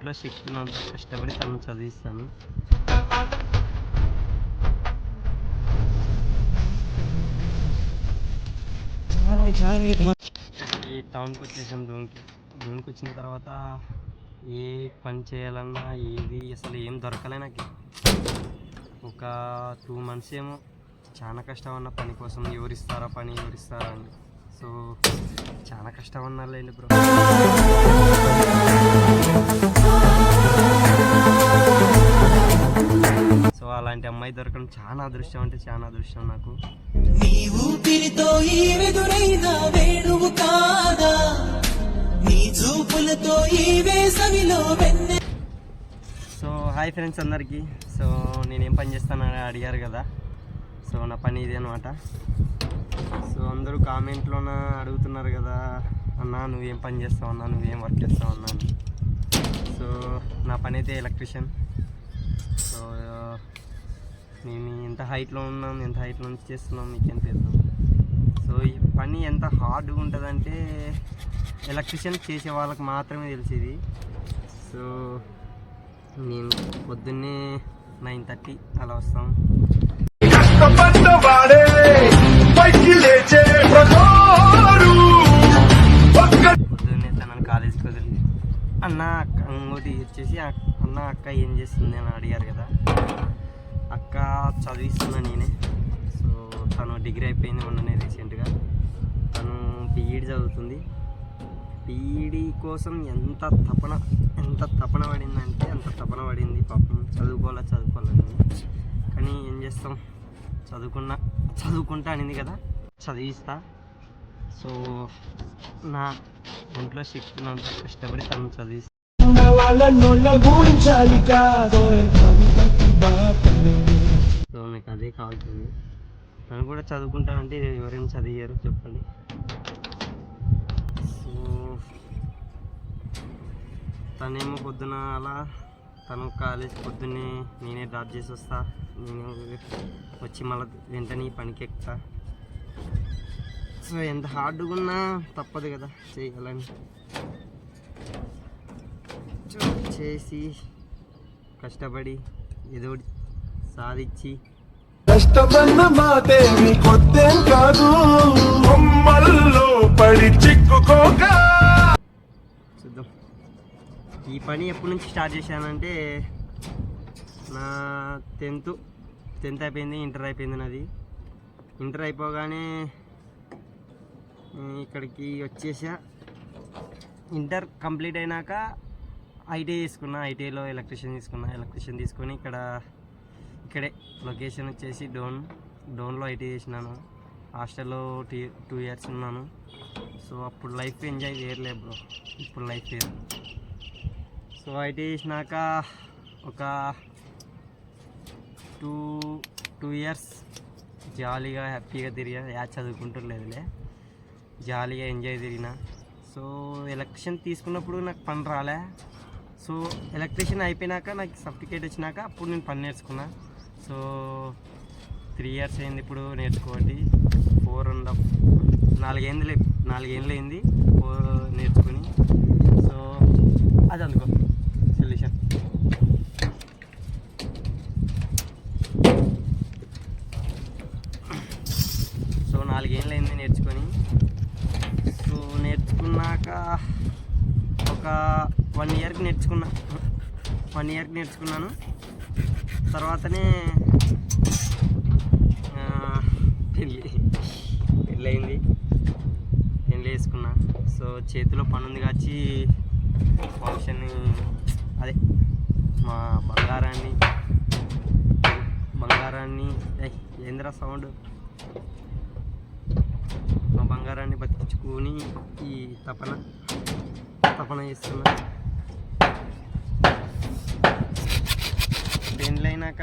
ఇంట్లో శక్తి కష్టపడి తను చదివిస్తాను ఈ టౌన్కి వచ్చేసాం జూన్కి జూన్కి వచ్చిన తర్వాత ఏ పని చేయాలన్నా ఏది అసలు ఏం దొరకలే నాకు. ఒక టూ మంత్స్ ఏమో చాలా కష్టం అన్న పని కోసం ఎవరిస్తారా పని ఎవరిస్తారా అని. సో చాలా కష్టం అన్నారులేండి బ్రో సో అలాంటి అమ్మాయి దొరకడం చాలా అదృష్టం అంటే చాలా అదృష్టం నాకు. నీ ఊపిరితో ఈ వెదురైన వేణువు కాదా? నీ చూపులతో ఈ వేసవిలో వెన్నె సో హాయ్ ఫ్రెండ్స్ అందరికీ. సో నేనేం పని చేస్తానని అడిగారు కదా. సో నా పని ఇది అనమాట సో అందరూ కామెంట్లోన అడుగుతున్నారు కదా అన్నా నువ్వేం పని చేస్తావు అన్నా? నువ్వేం వర్క్ చేస్తావు అన్నా? అని. సో నా పని అయితే ఎలక్ట్రిషియన్. సో నేను ఎంత హైట్లో ఉన్నాం ఎంత హైట్లో నుంచి చేస్తున్నాం మీకేం తెలుసు. సో ఈ పని ఎంత హార్డ్గా ఉంటుందంటే ఎలక్ట్రిషియన్ చేసే వాళ్ళకి మాత్రమే తెలిసేది సో నేను పొద్దున్నే నైన్ థర్టీ అలా వస్తాం. పొద్దున్నే తనని కాలేజీకి వదిలి అన్న అక్క ఇంకోటి వచ్చేసి అన్న అక్క ఏం చేస్తుంది అని అడిగారు కదా. అక్క చదివిస్తున్నా నేనే. సో తను డిగ్రీ అయిపోయింది మొన్ననే రీసెంట్గా. తను బీఈడి చదువుతుంది. బీఈడి కోసం ఎంత తపన ఎంత తపన పడిందంటే అంత తపన పడింది పాపం. చదువుకోవాలా చదువుకోవాలని కానీ ఏం చేస్తాం? చదువుకున్నా చదువుకుంటా అనింది కదా. చదివిస్తా. సో నా ఒంట్లో శిక్షణ కష్టపడి తను చదివి సో మీకు అదే కావాల్సింది తను కూడా చదువుకుంటానంటే ఎవరైనా చదివారు చెప్పండి. సో తనేమో పొద్దున అలా తను కాలేజ్ పొద్దున్నే నేనే డ్రాప్ చేసి వస్తా. నేను వచ్చి మళ్ళీ వెంటనే పనికి ఎక్కుతా. సో ఎంత హార్డ్గా ఉన్నా తప్పదు కదా చేయాలని. చేసి కష్టపడి ఏదో సాధించి. కష్టమన్న మాటే నీ కొత్తేం కాదు. బొమ్మల్లో పడి చిక్కుకోక. చూద్దాం. ఈ పని ఎప్పటి నుంచి స్టార్ట్ చేశానంటే నా టెన్త్ టెన్త్ అయిపోయింది ఇంటర్ అయిపోయింది నాది. ఇంటర్ అయిపోగానే ఇక్కడికి వచ్చేసా. ఇంటర్ కంప్లీట్ అయినాక ఐటీఐ తీసుకున్నా ఐటీఐలో ఎలక్ట్రిషియన్ తీసుకున్నా. ఎలక్ట్రిషియన్ తీసుకొని ఇక్కడ ఇక్కడే లొకేషన్ వచ్చేసి డోన్ డోన్లో ఐటీఐ చేసినాను. హాస్టల్లో టీ టూ ఇయర్స్ ఉన్నాను. సో అప్పుడు లైఫ్ ఎంజాయ్ చేయలే బ్రో. ఇప్పుడు లైఫ్ లేదు సో ఐటీ చేసినాక ఒక టూ టూ ఇయర్స్ జాలీగా హ్యాపీగా తిరిగా యా చదువుకుంటుండలేదులే జాలీగా ఎంజాయ్ తిరిగిన. సో ఎలక్షన్ తీసుకున్నప్పుడు నాకు పని రాలే. సో ఎలక్ట్రీషియన్ అయిపోయినాక నాకు సర్టిఫికేట్ వచ్చినాక అప్పుడు నేను పని నేర్చుకున్నా. సో త్రీ ఇయర్స్ అయింది ఇప్పుడు నేర్చుకోండి. ఫోర్ అండ్ హాఫ్ నాలుగేందులు నాలుగేళ్ళు అయింది. ఫోర్ నేర్చుకుని. సో అది అనుకో సొల్యూషన్ సో నాలుగేళ్ళు అయింది నేర్చుకొని సో నేర్చుకున్నాక ఒక వన్ ఇయర్కి నేర్చుకున్నా. వన్ ఇయర్కి నేర్చుకున్నాను. తర్వాతనే పెళ్ళి. పెళ్ళయింది. పెళ్ళి వేసుకున్నా సో చేతిలో పని ఉంది కాచి ఫంక్షన్ అదే మా బంగారాన్ని బంగారాన్ని ఏంద్రా ఏందిరా సౌండ్? మా బంగారాన్ని బతికించుకొని ఈ తపన తపన చేస్తున్నా. పెళ్ళైనాక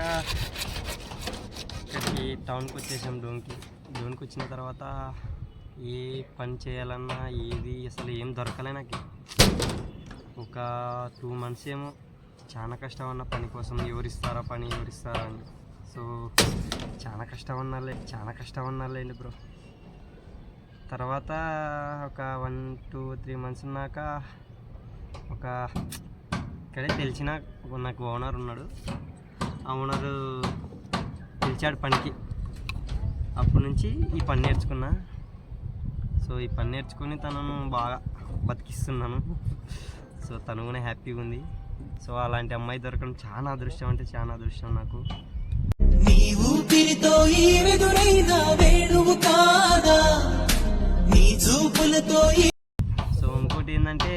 ఇక్కడికి టౌన్కి వచ్చేసాం డోన్కి. డోన్కి వచ్చిన తర్వాత ఏ పని చేయాలన్నా ఏది అసలు ఏం దొరకలే నాకు. ఒక టూ మంత్స్ ఏమో చాలా కష్టం అన్న పని కోసం ఎవరిస్తారా పని ఎవరిస్తారా అని. సో చాలా కష్టం అన్నారులే చాలా కష్టం అన్నారులేండి బ్రో. తర్వాత ఒక వన్ టూ త్రీ మంత్స్ ఉన్నాక ఒక ఇక్కడే తెలిసిన నాకు ఓనర్ ఉన్నాడు. ఓనరు పిలిచాడు పనికి. అప్పటి నుంచి ఈ పని నేర్చుకున్నా. సో ఈ పని నేర్చుకుని తనను బాగా బతికిస్తున్నాను. సో తను కూడా హ్యాపీగా ఉంది. సో అలాంటి అమ్మాయి దొరకడం చాలా అదృష్టం అంటే చాలా అదృష్టం నాకు. నీ ఊపిరితో ఈ వెదురైన వేణువు కాదా? నీ చూపులతో ఈ సో ఇంకోటి ఏంటంటే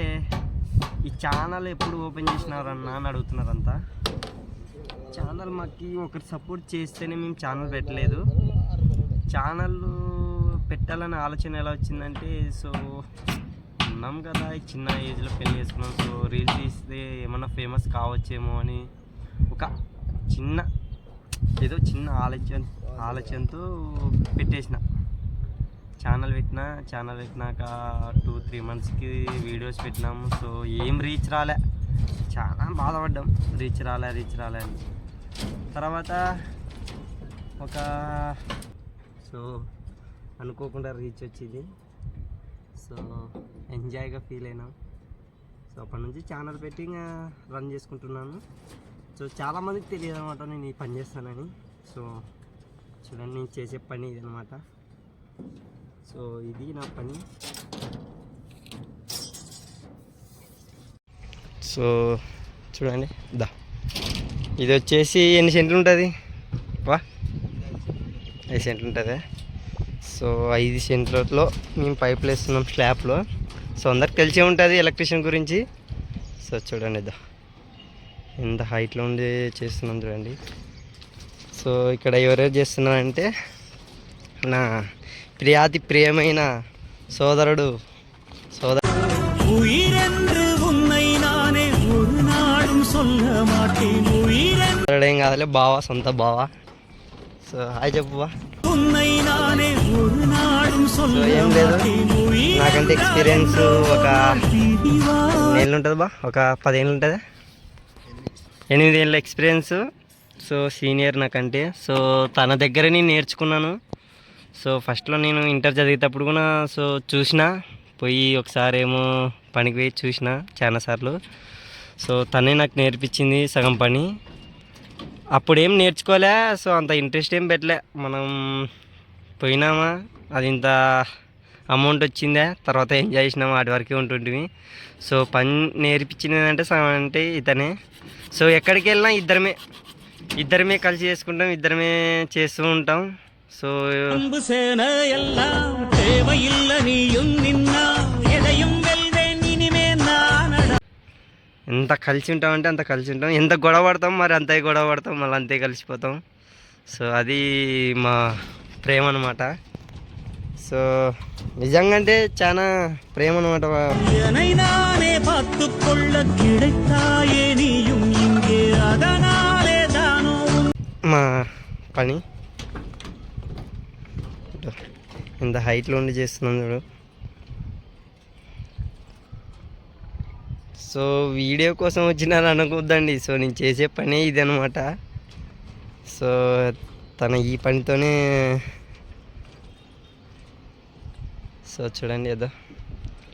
ఈ ఛానల్ ఎప్పుడు ఓపెన్ చేసినారన్నా అని అడుగుతున్నారంతా. ఛానల్ మాకు ఒకరు సపోర్ట్ చేస్తేనే మేము ఛానల్ పెట్టలేదు. ఛానల్ పెట్టాలనే ఆలోచన ఎలా వచ్చిందంటే సో ఉన్నాం కదా చిన్న ఏజ్లో పెళ్ళి చేసుకున్నాం. సో రీల్స్ తీస్తే ఏమన్నా ఫేమస్ కావచ్చేమో అని ఒక చిన్న ఏదో చిన్న ఆలోచన ఆలోచనతో పెట్టేసిన. ఛానల్ పెట్టిన ఛానల్ పెట్టినాక టూ త్రీ మంత్స్కి వీడియోస్ పెట్టినాము. సో ఏం రీచ్ రాలే. చాలా బాధపడ్డాం. రీచ్ రాలే రీచ్ రాలే అని. తర్వాత ఒక సో అనుకోకుండా రీచ్ వచ్చింది. సో ఎంజాయ్గా ఫీల్ అయినాం. సో అప్పటి నుంచి ఛానల్ పెట్టి రన్ చేసుకుంటున్నాను. సో చాలామందికి తెలియదు అనమాట నేను ఈ పని చేస్తానని. సో చూడండి నేను చేసే పని ఇది అనమాట సో ఇది నా పని. సో చూడండి దా. ఇది వచ్చేసి ఎన్ని సెంట్లు ఉంటుంది? వా. ఐదు సెంట్లు ఉంటుంది? సో ఐదు సెంట్లలో మేము పైపులు వేస్తున్నాం స్లాబ్లో. సో అందరికి తెలిసే ఉంటుంది ఎలక్ట్రీషియన్ గురించి. సో చూడండి దా ఎంత హైట్లో ఉండి చేస్తున్నాం చూడండి. సో ఇక్కడ ఎవరెవరు చేస్తున్నారంటే నా ప్రియాతి ప్రియమైన సోదరుడు సోదరు మాట్లాడు ఏం కాదులే బావా సొంత బావా. సో హాయ్ చెప్పువా ఏం లేదు. నాకంటే ఎక్స్పీరియన్స్ ఒక ఏళ్ళు ఉంటుంది బా? ఒక పదేళ్ళు ఉంటుంది. ఎనిమిది ఏళ్ళ ఎక్స్పీరియన్స్ సో సీనియర్ నాకంటే. సో తన దగ్గర నేను నేర్చుకున్నాను. సో ఫస్ట్లో నేను ఇంటర్ చదివేటప్పుడు కూడా సో చూసిన. పోయి ఒకసారి ఏమో పనికి పోయి చూసిన చాలాసార్లు. సో తనే నాకు నేర్పించింది సగం పని. అప్పుడేం నేర్చుకోలే సో అంత ఇంట్రెస్ట్ ఏం పెట్టలే. మనం పోయినామా అది ఇంత అమౌంట్ వచ్చిందే తర్వాత ఎంజాయ్ చేసినామా వాటి వరకే ఉంటుంటివి సో పని నేర్పించింది అంటే అంటే ఇతనే. సో ఎక్కడికి వెళ్ళినా ఇద్దరమే ఇద్దరమే కలిసి చేసుకుంటాం ఇద్దరమే చేస్తూ ఉంటాం. సో ఎంత కలిసి ఉంటామంటే అంత కలిసి ఉంటాం ఎంత గొడవ పడతాం మరి అంతే గొడవ పడతాం మళ్ళీ అంతే కలిసిపోతాం. సో అది మా ప్రేమ అనమాట సో నిజంగా అంటే చాలా ప్రేమ అనమాట మా పని. ఇంత హైట్లో ఉండి చేస్తున్నాం చూడు. సో వీడియో కోసం వచ్చినారు అనుకోద్దండి. సో నేను చేసే పనే ఇది అనమాట సో తన ఈ పనితోనే సో చూడండి ఏదో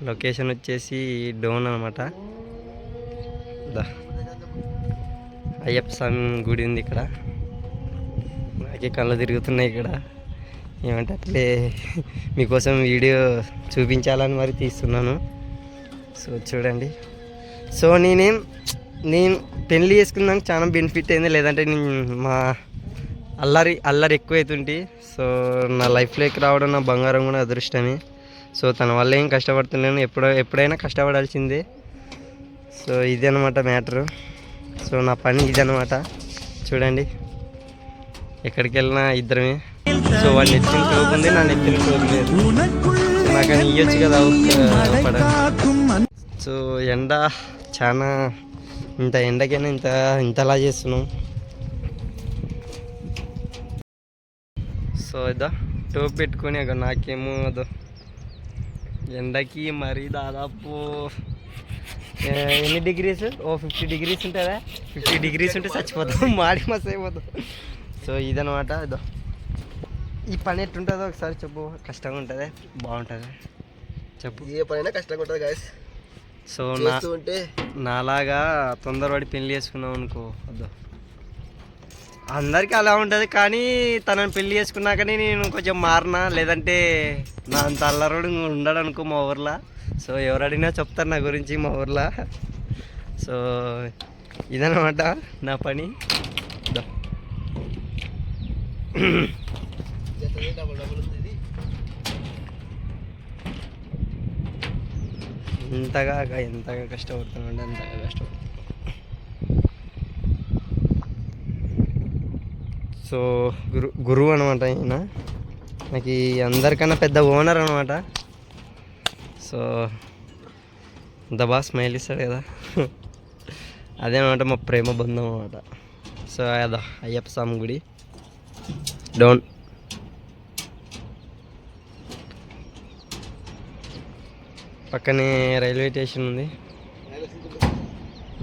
లొకేషన్ వచ్చేసి డోన్ అనమాట అయ్యప్ప స్వామి గుడి ఉంది ఇక్కడ. నాకే కళ్ళు తిరుగుతున్నాయి ఇక్కడ. ఏమంటే అట్లే మీకోసం వీడియో చూపించాలని మరి తీస్తున్నాను. సో చూడండి. సో నేనేం నేను పెళ్ళి చేసుకున్నాక చాలా బెనిఫిట్ అయింది. లేదంటే నేను మా అల్లరి అల్లరి ఎక్కువ అవుతుంటే సో నా లైఫ్లోకి రావడం నా బంగారం కూడా అదృష్టమే. సో తన వల్ల ఏం కష్టపడుతున్నాను ఎప్పుడో ఎప్పుడైనా కష్టపడాల్సిందే. సో ఇది అనమాట మ్యాటరు. సో నా పని ఇదనమాట చూడండి ఎక్కడికి వెళ్ళినా ఇద్దరమే. సో వాడు నెచ్చిన చదువుకుంది నా నెచ్చిన చదువులేదు నాకు ఇవ్వచ్చు కదా సో ఎండ చాలా ఇంత ఎండకైనా ఇంత ఇంతలా చేస్తున్నాం. సో ఇదా టోప్ పెట్టుకొని అక్కడ నాకేమో అదో ఎండకి మరీ దాదాపు ఎన్ని డిగ్రీస్? ఓ ఫిఫ్టీ డిగ్రీస్ ఉంటుందా? ఫిఫ్టీ డిగ్రీస్ ఉంటే చచ్చిపోతాం మాడి మస్ అయిపోతాం. సో ఇదనమాట ఇదో. ఈ పని ఎట్టుంటుందో ఒకసారి చెప్పు కష్టంగా ఉంటుంది బాగుంటుంది? చెప్పు. ఏ పనైనా కష్టంగా ఉంటుంది గాయస్ సో నా నాలాగా తొందరపడి పెళ్ళి చేసుకున్నాం అనుకో. వద్దు అందరికీ అలా ఉంటుంది కానీ తనని పెళ్ళి చేసుకున్నాకనే నేను కొంచెం మారినా లేదంటే నా అంత అల్లరుడు ఉండడు అనుకో మా ఊర్లో. సో ఎవరు అడిగినా చెప్తారు నా గురించి మా ఊర్లో. సో ఇదనమాట నా పని దా. జతనే డబుల్ డబుల్ ఉంది ఇది ఎంతగా ఎంతగా కష్టపడుతున్నాడు అంతగా కష్టపడుతున్నాడు సో గురు గురువు అనమాట ఈయన. నాకు అందరికన్నా పెద్ద ఓనర్ అనమాట సో అంత బాగా స్మైల్ ఇస్తాడు కదా. అదే అనమాట మా ప్రేమ బంధం అనమాట సో అదా అయ్యప్ప స్వామి గుడి. డౌన్ పక్కనే రైల్వే స్టేషన్ ఉంది.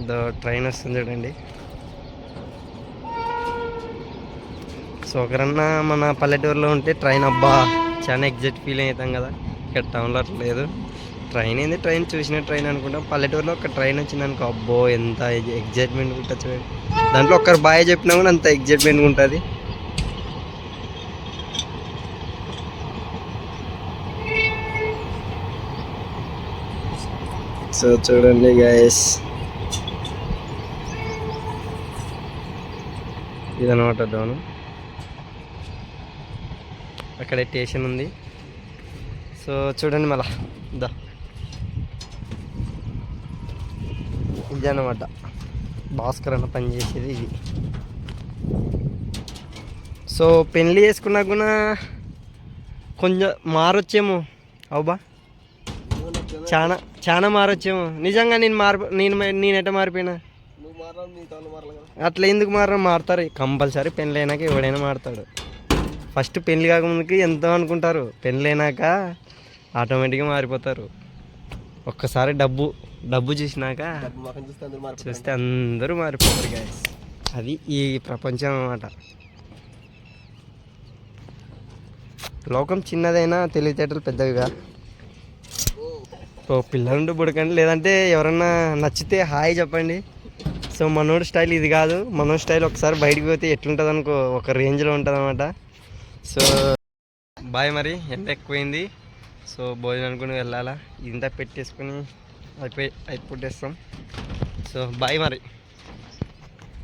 దో ట్రైన్ వస్తుంది చూడండి. సో ఒకరన్నా మన పల్లెటూరులో ఉంటే ట్రైన్ అబ్బా చాలా ఎగ్జైట్ ఫీల్ అవుతాం కదా. ఇక్కడ టౌన్లో అట్లా లేదు. ట్రైన్ ఏంది? ట్రైన్ చూసిన ట్రైన్ అనుకుంటాం. పల్లెటూరులో ఒక ట్రైన్ వచ్చింది అనుకో అబ్బో ఎంత ఎగ్జైట్మెంట్ ఉంటుంది చూడండి. దాంట్లో ఒక్కరు బాయ్ చెప్పినా కూడా అంత ఎగ్జైట్మెంట్ ఉంటుంది. సో చూడండి గైస్ ఇదనమాట డౌన్ అక్కడ స్టేషన్ ఉంది. సో చూడండి మళ్ళా. దా. ఇది అనమాట భాస్కర్ అన్న పని చేసేది ఇది. సో పెళ్ళి చేసుకున్నా కూడా కొంచెం మారొచ్చేమో. అవుబా. చాలా చాలా మారొచ్చేమో. నిజంగా నేను మారు నేను నేను ఎట్ట మారిపోయినా? అట్లా ఎందుకు మారడం మారుతారు. కంపల్సరీ పెళ్ళి అయినాక ఎవడైనా మారుతాడు. ఫస్ట్ పెళ్ళి కాకముందుకి ఎంతో అనుకుంటారు. పెళ్ళి అయినాక ఆటోమేటిక్గా మారిపోతారు. ఒక్కసారి డబ్బు డబ్బు చూసినాక డబ్బు మొఖం చూస్తే అందరూ మారిపోతారు. చూస్తే అందరూ మారిపోతారు గాయస్ అది ఈ ప్రపంచం అన్నమాట. లోకం చిన్నదైనా తెలివితేటలు పెద్దవిగా. ఓ పిల్లలుండి బుడకండి. లేదంటే ఎవరన్నా నచ్చితే హాయ్ చెప్పండి. సో మనోడి స్టైల్ ఇది కాదు. మనోడి స్టైల్ ఒకసారి బయటికి పోతే ఎట్లుంటుంది అనుకో ఒక రేంజ్లో ఉంటుంది అనమాట సో బాయ్ మరి ఎండ ఎక్కువైంది. సో భోజనం అనుకుని వెళ్ళాలా? ఇంత పెట్టేసుకొని అయిపోయి అయిపోటేస్తాం సో బాయ్ మరి.